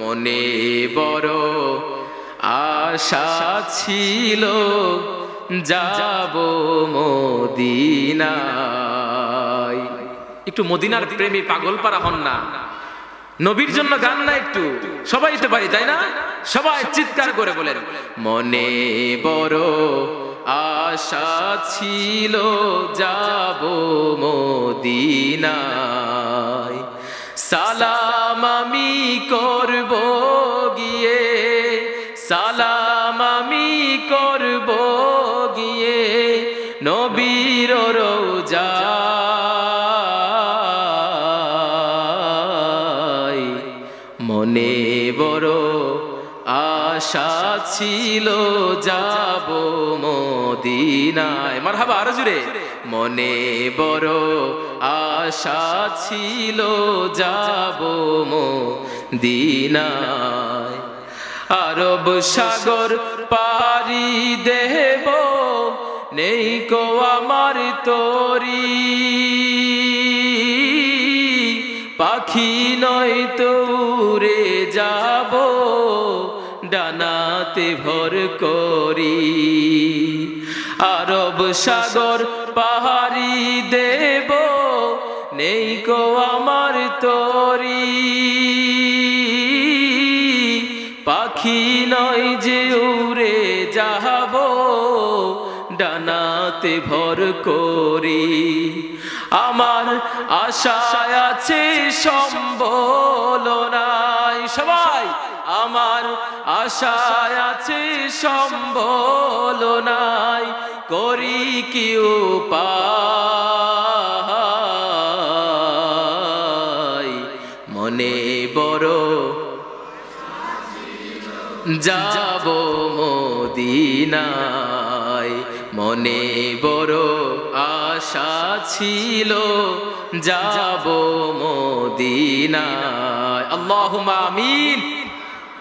মনে বড় আশা ছিল যাব মদিনায়। একটু মদিনার প্রেমী পাগল পারা হন না। নবীর জন্য গান না একটু। সবাই তো পারি, তাই না? সবাই চিৎকার করে বলেন, মনে বড় আশা ছিল যাব মদিনায়। করব গিয়ে সালাম আমি করব গিয়ে নবীর রোজা। মনে বড় আশা ছিল যাব মদিনায়। মারহাবা, আরও জুড়ে মনে বড় আশা ছিল যাব মদিনায়। আরব সাগর পারি দেব, নেই কো আমার তরি। পাখি নয় তোরে যাব ডানাতে ভর করি। আরব সাগর পাহাড়ি দেব, নেই কো আমার তরি। পাখি নয় যে উড়ে যাব ডানাতে ভর করি। আমার আশায় আছে সবাই আমার আশায় আছে সম্বল নাই, করি কি উপায়? মনে বড় যাব মদিনায়। মনে বড় আশা ছিল যাব মদিনায়। আল্লাহুম্মা আমিন।